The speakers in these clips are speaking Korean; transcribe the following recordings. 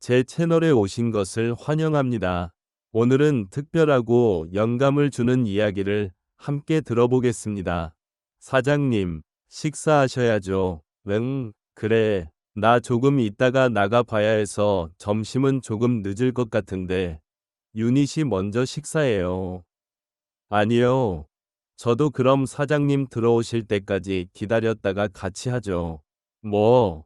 제 채널에 오신 것을 환영합니다. 오늘은 특별하고 영감을 주는 이야기를 함께 들어보겠습니다. 사장님, 식사하셔야죠. 응, 그래. 나 조금 이따가 나가 봐야 해서 점심은 조금 늦을 것 같은데. 유닛이 먼저 식사해요. 아니요. 저도 그럼 사장님 들어오실 때까지 기다렸다가 같이 하죠. 뭐,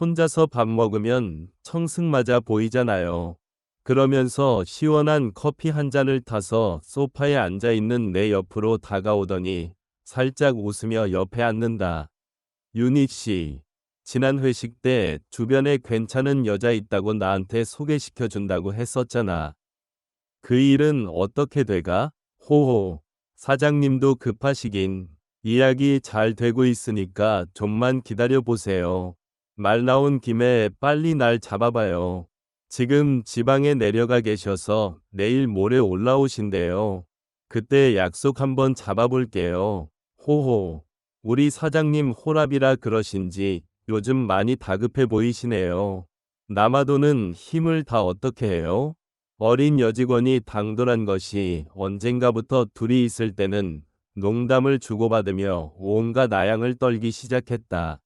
혼자서 밥 먹으면 청승 맞아 보이잖아요. 그러면서 시원한 커피 한 잔을 타서 소파에 앉아 있는 내 옆으로 다가오더니 살짝 웃으며 옆에 앉는다. 유닛 씨, 지난 회식 때 주변에 괜찮은 여자 있다고 나한테 소개시켜 준다고 했었잖아. 그 일은 어떻게 돼가? 호호. 사장님도 급하시긴. 이야기 잘 되고 있으니까 좀만 기다려 보세요. 말 나온 김에 빨리 날 잡아봐요. 지금 지방에 내려가 계셔서 내일 모레 올라오신대요. 그때 약속 한번 잡아볼게요. 호호. 우리 사장님 호랍이라 그러신지 요즘 많이 다급해 보이시네요. 남아도는 힘을 다 어떻게 해요? 어린 여직원이 당돌한 것이 언젠가부터 둘이 있을 때는 농담을 주고받으며 온갖 아양을 떨기 시작했다.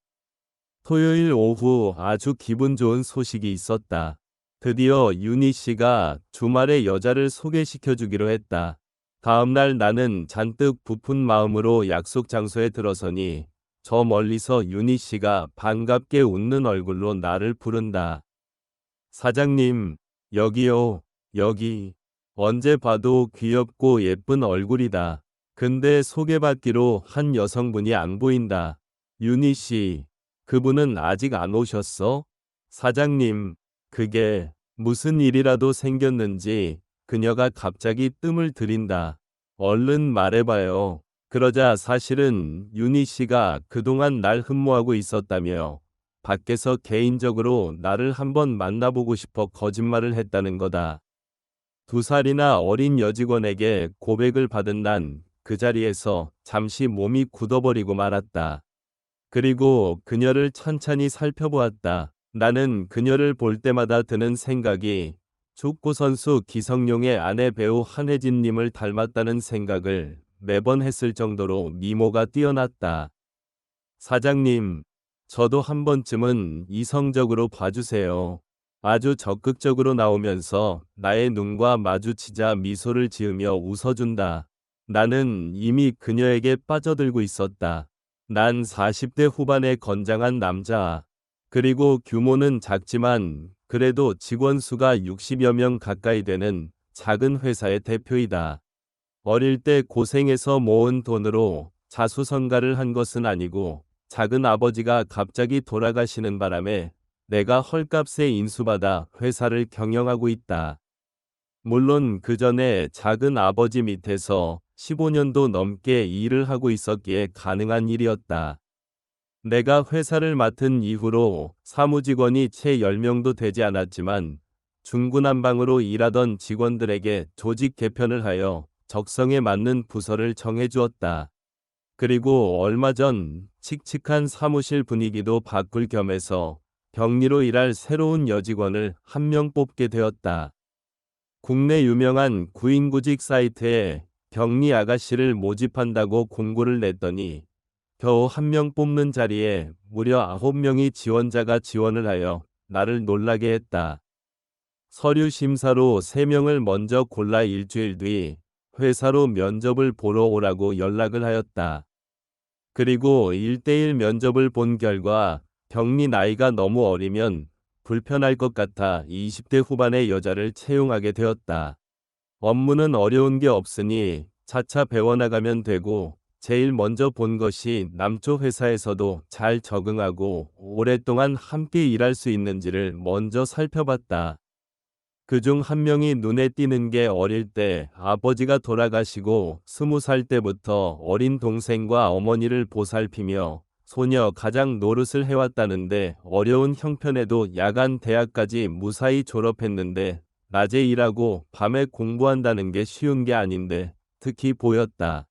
토요일 오후 아주 기분 좋은 소식이 있었다. 드디어 유니 씨가 주말에 여자를 소개시켜 주기로 했다. 다음날 나는 잔뜩 부푼 마음으로 약속 장소에 들어서니 저 멀리서 유니 씨가 반갑게 웃는 얼굴로 나를 부른다. 사장님, 여기요, 여기. 언제 봐도 귀엽고 예쁜 얼굴이다. 근데 소개받기로 한 여성분이 안 보인다. 유니 씨, 그분은 아직 안 오셨어? 사장님, 그게 무슨 일이라도 생겼는지 그녀가 갑자기 뜸을 들인다. 얼른 말해봐요. 그러자 사실은 유니 씨가 그동안 날 흠모하고 있었다며 밖에서 개인적으로 나를 한번 만나보고 싶어 거짓말을 했다는 거다. 두 살이나 어린 여직원에게 고백을 받은 난 그 자리에서 잠시 몸이 굳어버리고 말았다. 그리고 그녀를 천천히 살펴보았다. 나는 그녀를 볼 때마다 드는 생각이 축구 선수 기성용의 아내 배우 한혜진님을 닮았다는 생각을 매번 했을 정도로 미모가 뛰어났다. 사장님, 저도 한 번쯤은 이성적으로 봐주세요. 아주 적극적으로 나오면서 나의 눈과 마주치자 미소를 지으며 웃어준다. 나는 이미 그녀에게 빠져들고 있었다. 난 40대 후반의 건장한 남자. 그리고 규모는 작지만 그래도 직원 수가 60여 명 가까이 되는 작은 회사의 대표이다. 어릴 때 고생해서 모은 돈으로 자수성가를 한 것은 아니고 작은 아버지가 갑자기 돌아가시는 바람에 내가 헐값에 인수받아 회사를 경영하고 있다. 물론 그 전에 작은 아버지 밑에서 15년도 넘게 일을 하고 있었기에 가능한 일이었다. 내가 회사를 맡은 이후로 사무직원이 채 10명도 되지 않았지만 중구난방으로 일하던 직원들에게 조직 개편을 하여 적성에 맞는 부서를 정해주었다. 그리고 얼마 전 칙칙한 사무실 분위기도 바꿀 겸해서 격리로 일할 새로운 여직원을 한 명 뽑게 되었다. 국내 유명한 구인구직 사이트에 격리 아가씨를 모집한다고 공고를 냈더니 겨우 한 명 뽑는 자리에 무려 아홉 명이 지원자가 지원을 하여 나를 놀라게 했다. 서류 심사로 세 명을 먼저 골라 일주일 뒤 회사로 면접을 보러 오라고 연락을 하였다. 그리고 1대1 면접을 본 결과 격리 나이가 너무 어리면 불편할 것 같아 20대 후반의 여자를 채용하게 되었다. 업무는 어려운 게 없으니 차차 배워나가면 되고 제일 먼저 본 것이 남쪽 회사에서도 잘 적응하고 오랫동안 함께 일할 수 있는지를 먼저 살펴봤다. 그중 한 명이 눈에 띄는 게 어릴 때 아버지가 돌아가시고 스무 살 때부터 어린 동생과 어머니를 보살피며 소녀 가장 노릇을 해왔다는데 어려운 형편에도 야간 대학까지 무사히 졸업했는데 낮에 일하고 밤에 공부한다는 게 쉬운 게 아닌데 특히 보였다.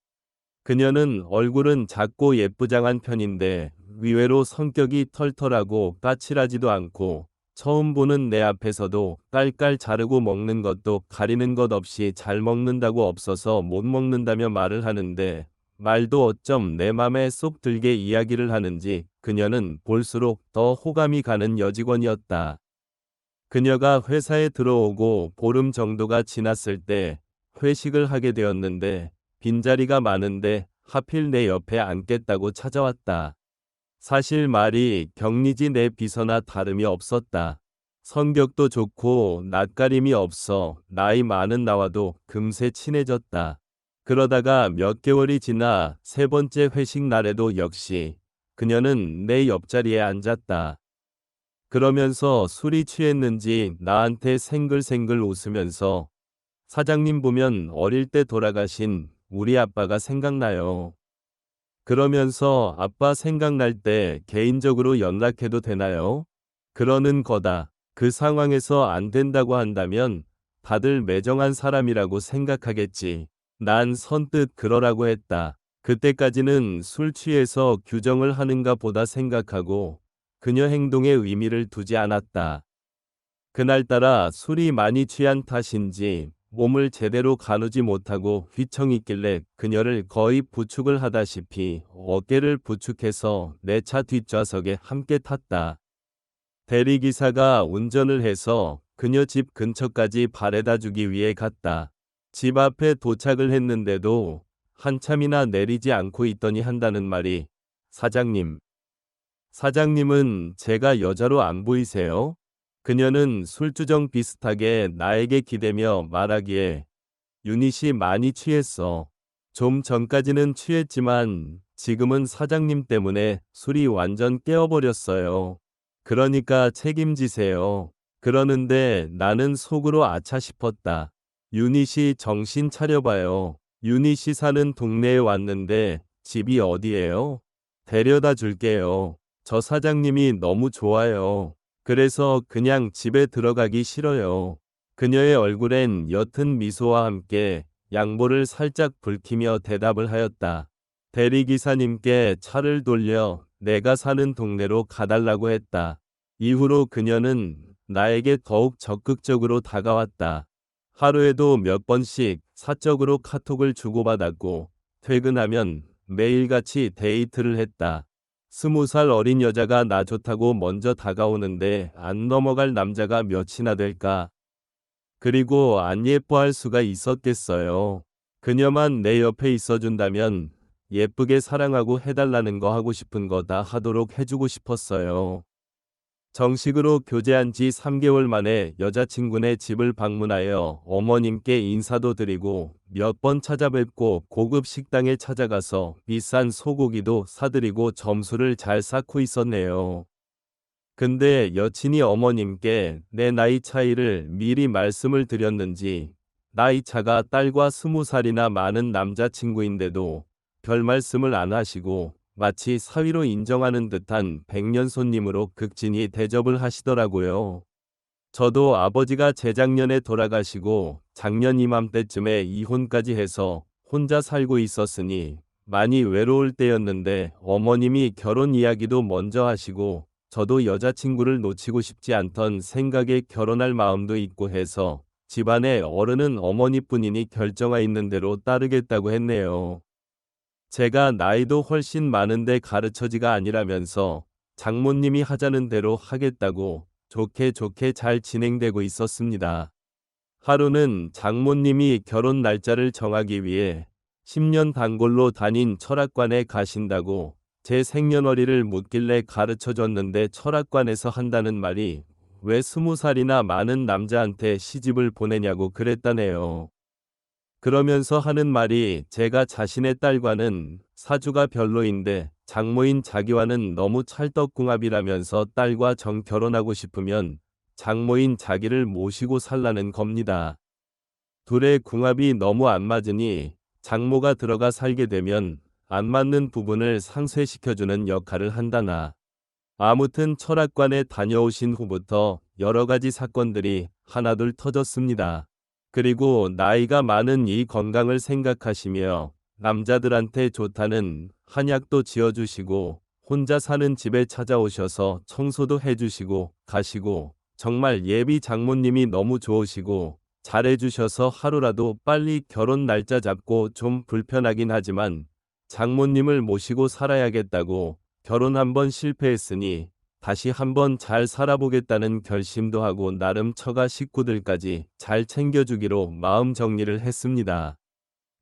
그녀는 얼굴은 작고 예쁘장한 편인데 의외로 성격이 털털하고 까칠하지도 않고 처음 보는 내 앞에서도 깔깔 자르고 먹는 것도 가리는 것 없이 잘 먹는다고 없어서 못 먹는다며 말을 하는데 말도 어쩜 내 맘에 쏙 들게 이야기를 하는지 그녀는 볼수록 더 호감이 가는 여직원이었다. 그녀가 회사에 들어오고 보름 정도가 지났을 때 회식을 하게 되었는데 빈자리가 많은데 하필 내 옆에 앉겠다고 찾아왔다. 사실 말이 격리지 내 비서나 다름이 없었다. 성격도 좋고 낯가림이 없어 나이 많은 나와도 금세 친해졌다. 그러다가 몇 개월이 지나 세 번째 회식 날에도 역시 그녀는 내 옆자리에 앉았다. 그러면서 술이 취했는지 나한테 생글생글 웃으면서 사장님 보면 어릴 때 돌아가신 우리 아빠가 생각나요. 그러면서 아빠 생각날 때 개인적으로 연락해도 되나요? 그러는 거다. 그 상황에서 안 된다고 한다면 다들 매정한 사람이라고 생각하겠지. 난 선뜻 그러라고 했다. 그때까지는 술 취해서 규정을 하는가 보다 생각하고 그녀 행동에 의미를 두지 않았다. 그날따라 술이 많이 취한 탓인지 몸을 제대로 가누지 못하고 휘청있길래 그녀를 거의 부축을 하다시피 어깨를 부축해서 내 차 뒷좌석에 함께 탔다. 대리기사가 운전을 해서 그녀 집 근처까지 바래다 주기 위해 갔다. 집 앞에 도착을 했는데도 한참이나 내리지 않고 있더니 한다는 말이 사장님. 사장님은 제가 여자로 안 보이세요? 그녀는 술주정 비슷하게 나에게 기대며 말하기에 유닛이 많이 취했어. 좀 전까지는 취했지만 지금은 사장님 때문에 술이 완전 깨어버렸어요. 그러니까 책임지세요. 그러는데 나는 속으로 아차 싶었다. 유닛이 정신 차려봐요. 유닛이 사는 동네에 왔는데 집이 어디예요? 데려다 줄게요. 저 사장님이 너무 좋아요. 그래서 그냥 집에 들어가기 싫어요. 그녀의 얼굴엔 옅은 미소와 함께 양보를 살짝 붉히며 대답을 하였다. 대리기사님께 차를 돌려 내가 사는 동네로 가달라고 했다. 이후로 그녀는 나에게 더욱 적극적으로 다가왔다. 하루에도 몇 번씩 사적으로 카톡을 주고받았고 퇴근하면 매일같이 데이트를 했다. 스무 살 어린 여자가 나 좋다고 먼저 다가오는데 안 넘어갈 남자가 몇이나 될까? 그리고 안 예뻐할 수가 있었겠어요. 그녀만 내 옆에 있어준다면 예쁘게 사랑하고 해달라는 거 하고 싶은 거 다 하도록 해주고 싶었어요. 정식으로 교제한 지 3개월 만에 여자친구네 집을 방문하여 어머님께 인사도 드리고 몇 번 찾아뵙고 고급 식당에 찾아가서 비싼 소고기도 사드리고 점수를 잘 쌓고 있었네요. 근데 여친이 어머님께 내 나이 차이를 미리 말씀을 드렸는지 나이 차가 딸과 스무 살이나 많은 남자친구인데도 별 말씀을 안 하시고 마치 사위로 인정하는 듯한 백년 손님으로 극진히 대접을 하시더라고요. 저도 아버지가 재작년에 돌아가시고 작년 이맘때쯤에 이혼까지 해서 혼자 살고 있었으니 많이 외로울 때였는데 어머님이 결혼 이야기도 먼저 하시고 저도 여자친구를 놓치고 싶지 않던 생각에 결혼할 마음도 있고 해서 집안의 어른은 어머니뿐이니 결정하 있는 대로 따르겠다고 했네요. 제가 나이도 훨씬 많은데 가르쳐지가 아니라면서 장모님이 하자는 대로 하겠다고 좋게 좋게 잘 진행되고 있었습니다. 하루는 장모님이 결혼 날짜를 정하기 위해 10년 단골로 다닌 철학관에 가신다고 제 생년월일을 묻길래 가르쳐 줬는데 철학관에서 한다는 말이 왜 스무 살이나 많은 남자한테 시집을 보내냐고 그랬다네요. 그러면서 하는 말이 제가 자신의 딸과는 사주가 별로인데 장모인 자기와는 너무 찰떡궁합이라면서 딸과 정 결혼하고 싶으면 장모인 자기를 모시고 살라는 겁니다. 둘의 궁합이 너무 안 맞으니 장모가 들어가 살게 되면 안 맞는 부분을 상쇄시켜주는 역할을 한다나. 아무튼 철학관에 다녀오신 후부터 여러 가지 사건들이 하나둘 터졌습니다. 그리고 나이가 많은 이 건강을 생각하시며 남자들한테 좋다는 한약도 지어주시고 혼자 사는 집에 찾아오셔서 청소도 해주시고 가시고 정말 예비 장모님이 너무 좋으시고 잘해주셔서 하루라도 빨리 결혼 날짜 잡고 좀 불편하긴 하지만 장모님을 모시고 살아야겠다고 결혼 한번 실패했으니 다시 한번 잘 살아보겠다는 결심도 하고 나름 처가 식구들까지 잘 챙겨주기로 마음 정리를 했습니다.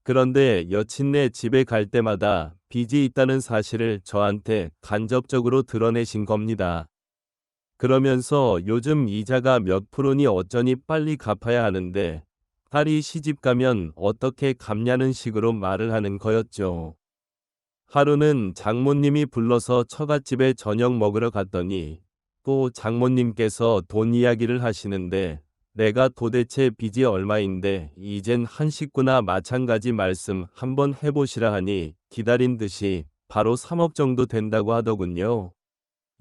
그런데 여친네 집에 갈 때마다 빚이 있다는 사실을 저한테 간접적으로 드러내신 겁니다. 그러면서 요즘 이자가 몇 프로니 어쩌니 빨리 갚아야 하는데 딸이 시집 가면 어떻게 갚냐는 식으로 말을 하는 거였죠. 하루는 장모님이 불러서 처갓집에 저녁 먹으러 갔더니 또 장모님께서 돈 이야기를 하시는데 내가 도대체 빚이 얼마인데 이젠 한 식구나 마찬가지 말씀 한번 해보시라 하니 기다린 듯이 바로 3억 정도 된다고 하더군요.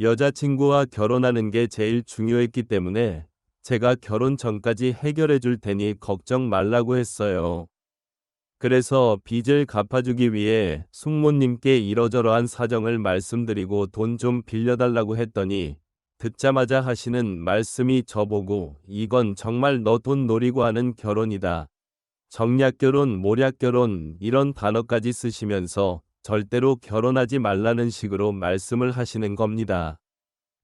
여자친구와 결혼하는 게 제일 중요했기 때문에 제가 결혼 전까지 해결해 줄 테니 걱정 말라고 했어요. 그래서 빚을 갚아주기 위해 숙모님께 이러저러한 사정을 말씀드리고 돈 좀 빌려달라고 했더니 듣자마자 하시는 말씀이 저보고 이건 정말 너 돈 노리고 하는 결혼이다. 정략결혼, 모략결혼 이런 단어까지 쓰시면서 절대로 결혼하지 말라는 식으로 말씀을 하시는 겁니다.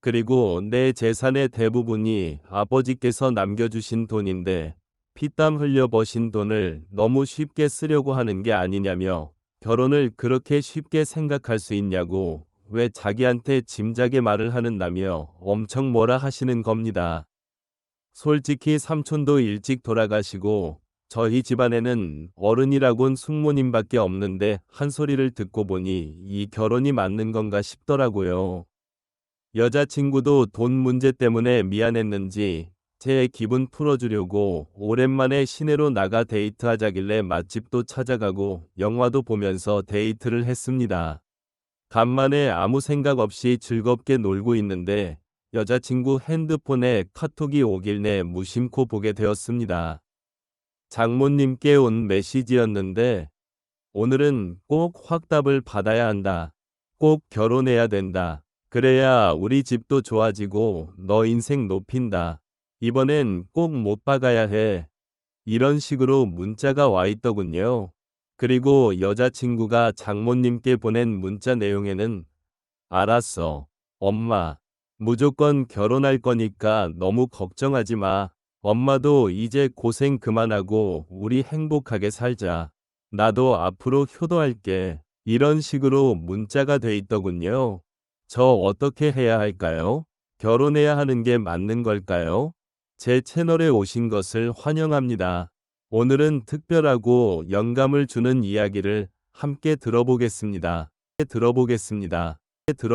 그리고 내 재산의 대부분이 아버지께서 남겨주신 돈인데 피땀 흘려 버신 돈을 너무 쉽게 쓰려고 하는 게 아니냐며 결혼을 그렇게 쉽게 생각할 수 있냐고 왜 자기한테 짐작의 말을 하는다며 엄청 뭐라 하시는 겁니다. 솔직히 삼촌도 일찍 돌아가시고 저희 집안에는 어른이라곤 숙모님밖에 없는데 한 소리를 듣고 보니 이 결혼이 맞는 건가 싶더라고요. 여자친구도 돈 문제 때문에 미안했는지 제 기분 풀어주려고 오랜만에 시내로 나가 데이트하자길래 맛집도 찾아가고 영화도 보면서 데이트를 했습니다. 간만에 아무 생각 없이 즐겁게 놀고 있는데 여자친구 핸드폰에 카톡이 오길 래 무심코 보게 되었습니다. 장모님께 온 메시지였는데 오늘은 꼭 확답을 받아야 한다. 꼭 결혼해야 된다. 그래야 우리 집도 좋아지고 너 인생 높인다. 이번엔 꼭 못 박아야 해. 이런 식으로 문자가 와 있더군요. 그리고 여자친구가 장모님께 보낸 문자 내용에는 알았어. 엄마. 무조건 결혼할 거니까 너무 걱정하지 마. 엄마도 이제 고생 그만하고 우리 행복하게 살자. 나도 앞으로 효도할게. 이런 식으로 문자가 돼 있더군요. 저 어떻게 해야 할까요? 결혼해야 하는 게 맞는 걸까요? 제 채널에 오신 것을 환영합니다. 오늘은 특별하고 영감을 주는 이야기를 함께 들어보겠습니다. 들어보겠습니다. 들어